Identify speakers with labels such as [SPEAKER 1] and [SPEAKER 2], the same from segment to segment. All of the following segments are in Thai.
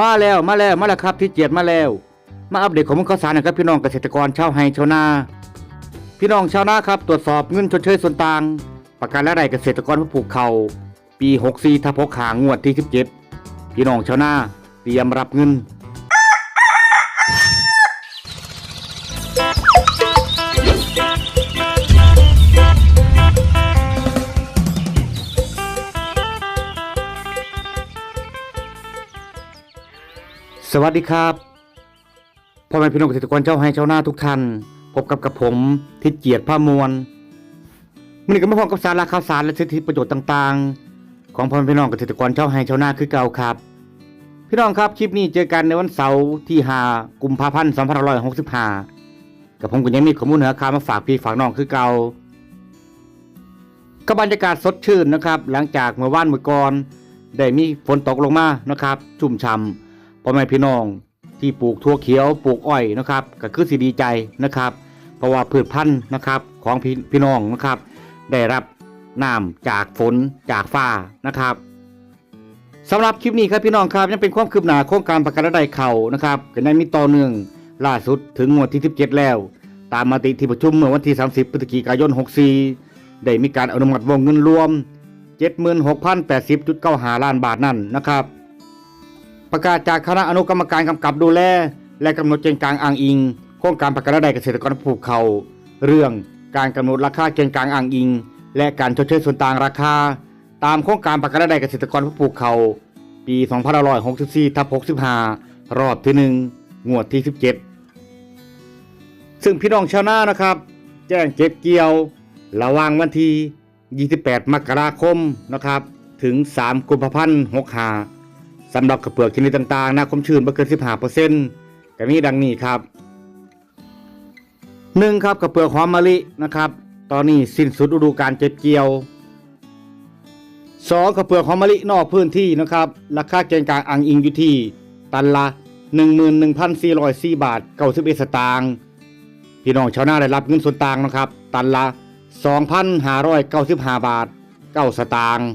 [SPEAKER 1] มาแล้วมาแล้วมาแล้วครับที่เจียดมาแล้ว มาอัปเดตข้อมูลข่าวสารนะครับพี่น้องเกษตรกรชาวไฮชาวนา พี่น้องชาวนาครับตรวจสอบเงินชดเชยส่วนต่าง ประกันรายได้เกษตรกรผู้ปลูกเขาวปี 64ทับ6ขางวดที่ 17 พี่น้องชาวนาเตรียมรับเงิน สวัสดีครับพ่อแม่พี่น้องเกษตรกรเจ้าไฮชาวนาทุกท่านพบกับกับผมทิศเกียรติผ้ามวลมันก็มาพร้อมกับสาระข่าวสารและสิทธิประโยชน์ต่างๆ ของพ่อแม่พี่น้องเกษตรกรเจ้าไฮชาวนาคือเก่าครับ พี่น้องครับคลิปนี้เจอกันในวันเสาร์ที่5กุมภาพันธ์2565กับผมก็ยังมีข้อมูลเหนือข่าวมาฝากพี่ฝากน้องคือเก่าก็บรรยากาศสดชื่นนะครับ หลังจากเมื่อวานเมื่อก่อนได้มีฝนตกลงมานะครับ ชุ่มฉ่ำ พ่อแม่พี่น้องที่ปลูกทั่วเขียวปลูกอ้อยนะครับ ก็คือสิดีใจนะครับ เพราะว่าพืชพันธุ์นะครับของพี่พี่น้องนะครับ ได้รับน้ำจากฝนจากฟ้านะครับสำหรับคลิปนี้ครับพี่น้องครับยังเป็นความคืบหน้าโครงการประกันรายได้เข่านะครับก็ได้มีต่อเนื่องล่าสุดถึงงวดที่ 17 แล้ว ตามมติที่ประชุมเมื่อวันที่ 30 พฤศจิกายน 64 ได้มีการอนุมัติวงเงินรวม 76,080.95 ล้านบาทนั่นนะครับ ประกาศจากคณะอนุกรรมการกำกับดูแล และกำหนดเกณฑ์กลางอ้างอิง โครงการประกันรายได้เกษตรกรผู้ปลูกเขา เรื่องการกำหนดราคาเกณฑ์กลางอ้างอิง และการชดเชยส่วนต่างราคา ตามโครงการประกันรายได้เกษตรกรผู้ปลูกเขาปี2564ทับ65 รอบที่ 1 งวดที่ 17 ซึ่งพี่น้องชาวนานะครับ แจ้งเก็บเกี่ยว ระวางวันที่ 28 มกราคมนะครับ ถึง 3 กุมภาพันธ์65 สำหรับกระเปลือกชนิดต่างๆนะความชื้นบ่เกิน15%ก็มีดังนี้ครับหนึ่งครับกระเปลือกหอมมะลินะครับ ตอนนี้สิ้นสุดฤดูการเก็บเกี่ยวสองกระเปลือกหอมมะลินอกพื้นที่นะครับ ราคาเกณฑ์กลางอ่างอิงอยู่ที่ตันละ 11,404 บาท91สตางค์พี่น้องชาวนาได้รับเงินส่วนต่างนะครับ ตันละ 2,595 บาท9สตางค์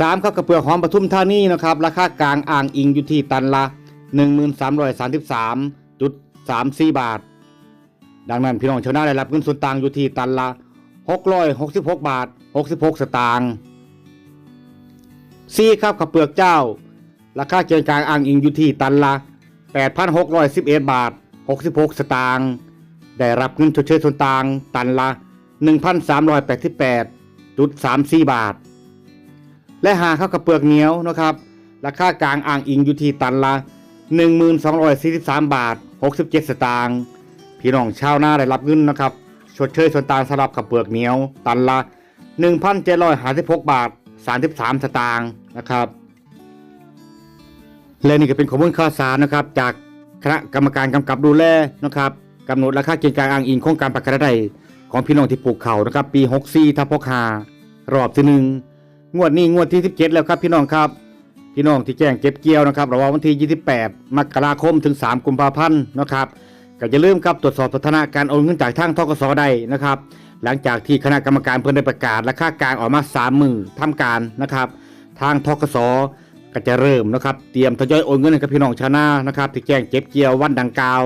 [SPEAKER 1] สามครับกระเปือกหอมปทุมธานีนะครับราคากลางอ่างอิงอยู่ที่ตันละ 1333.34 บาท ดังนั้นพี่น้องชาวนาได้รับเงินส่วนต่างอยู่ที่ตันละ 666 บาท 66 สตางค์สี่ครับกระเปือกเจ้า ราคาเกณฑ์กลางอ่างอิงอยู่ที่ตันละ 8,611 บาท 66 สตางค์ได้รับเงินชดเชยส่วนต่างตันละ 1,388.34 บาท และหาข้าวกระเปลือกเหนียวนะครับ ราคากลางอ่างอิงอยู่ที่ตันละ 1243 บาท 67 สตางค์พี่น้องชาวนาได้รับเงินนะครับชดเชยส่วนต่างสำหรับกระเปลือกเหนียว ตันละ 1,756 บาท 33 สตางค์นะครับและนี่ก็เป็นข้อมูลข่าวสารนะครับ จากคณะกรรมการกำกับดูแลนะครับกำหนดราคาเกณฑ์กลางอ่างอิงโครงการประกันรายได้ของพี่น้องที่ปลูกเขานะครับ ปี 64ทับ65รอบที่หนึ่ง งวดนี้งวดที่ 17 แล้วครับพี่น้องครับ พี่น้องที่แจ้งเก็บเกี่ยวนะครับระหว่างวันที่ 28 มกราคมถึง 3 กุมภาพันธ์นะครับก็อย่าลืมครับตรวจสอบสถานะการโอนเงินจากทางทกสได้นะครับ หลังจากที่คณะกรรมการเพิ่นได้ประกาศราคากลางออกมา3มือทำการนะครับ ทางทกสก็จะเริ่มนะครับ เตรียมทยอยโอนเงินให้กับพี่น้องชาวนานะครับที่แจ้งเก็บเกี่ยววันดังกล่าว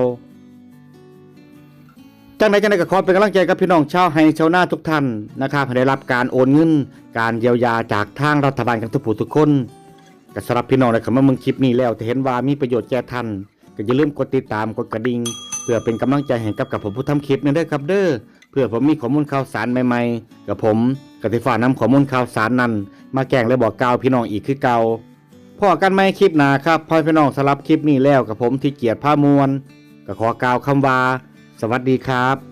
[SPEAKER 1] จังใดจังใดก็ขอเป็นกำลังใจกับพี่น้องชาวไฮชาวนาทุกท่านนะครับให้ได้รับการโอนเงิน การเยียวยาจากทางรัฐบาลกันทุกผู้ทุกคนก็สำหรับพี่น้องในคำว่ามึงคลิปนี้แล้วจะเห็นว่ามีประโยชน์แก่ท่านก็อย่าลืมกดติดตามกดกระดิ่งเพื่อเป็นกำลังใจให้กับกับผมผู้ทำคลิปนั่นเด้อครับเด้อเพื่อผมมีข้อมูลข่าวสารใหม่ๆ กับผมกติฟ้านำข้อมูลข่าวสารนั้น มาแกล้งและบอกกล่าวพี่น้องอีกคือเก่าพอกันไหมคลิปหนาครับพ่อพี่น้องสำหรับคลิปนี้แล้วกับผมที่เกียรติผ้ามวลก็ขอกล่าวคำว่า สวัสดีครับ